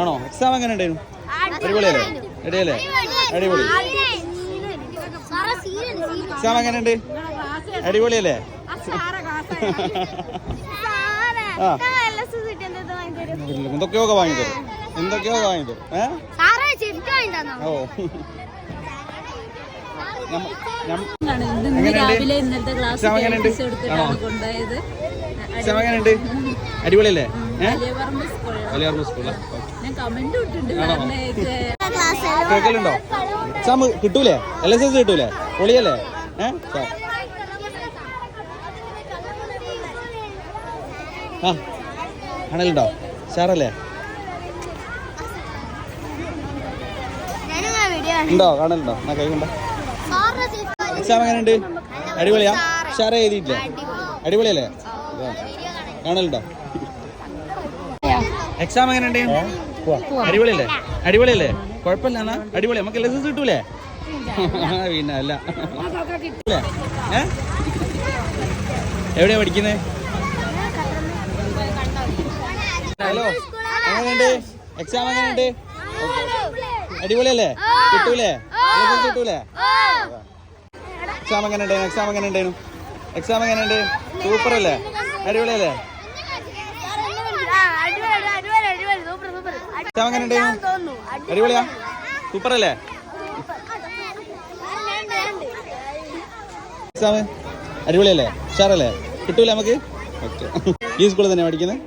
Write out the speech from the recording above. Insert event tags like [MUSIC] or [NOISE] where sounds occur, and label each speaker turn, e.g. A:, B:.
A: ആണോ? എക്സാം എങ്ങനെ ഉണ്ടായിരുന്നു? അടിപൊളിയല്ലേ? അടിയല്ലേ അടിപൊളി. എക്സാം എങ്ങനെയുണ്ട് അടിപൊളിയല്ലേ? ആ. എന്തൊക്കെയോ വാങ്ങി തരും എന്തൊക്കെയോ വാങ്ങി തരും ഏ ഓ. എങ്ങനെയുണ്ട്? അടിപൊളിയല്ലേ? സ്കൂളാ കേൾക്കലുണ്ടോ? എക്സാം കിട്ടൂലേ? എൽ എസ് എസ് കിട്ടൂലേ? പൊളിയല്ലേ? ഏഹ്. ആ. ആണല്ലോ. സാറല്ലേ
B: വീഡിയോ
A: ഉണ്ടോ? കാണലുണ്ടോ? എന്നാ കൈ കൊണ്ടോ.
B: സാറിന്റെ
A: എക്സാം എങ്ങനെയുണ്ട്? അടിപൊളിയാ. ഷാറ എഴുതിയിട്ടില്ലേ? അടിപൊളിയല്ലേ? കാണലുണ്ടോ? എക്സാം എങ്ങനെയുണ്ട് അടിപൊളിയല്ലേ? അടിപൊളിയല്ലേ? കുഴപ്പമില്ല എന്നാ. അടിപൊളി. നമുക്ക് എൽ എസ് എസ് കിട്ടൂലേ [LAUGHS] പിന്നെ അല്ല? എവിടെയാ പഠിക്കുന്നത് ഹലോ. എങ്ങനെയുണ്ട്? എക്സാം എങ്ങനെയുണ്ട്? അടിപൊളിയല്ലേ? കിട്ടൂലേ? കിട്ടൂലേ എക്സാം എങ്ങനെ ഉണ്ടായിരുന്നു എക്സാം എങ്ങനെ ഉണ്ടായിരുന്നു എക്സാം എങ്ങനെ ഉണ്ട് സൂപ്പർ അല്ലേ? അടിപൊളിയല്ലേ? അടിപൊളിയാ? സൂപ്പർ അല്ലേ എക്സാം അടിപൊളിയല്ലേ? ഉഷാറല്ലേ? കിട്ടൂല നമുക്ക്? ഓക്കെ. ഈ സ്കൂളിൽ തന്നെ പഠിക്കുന്നത്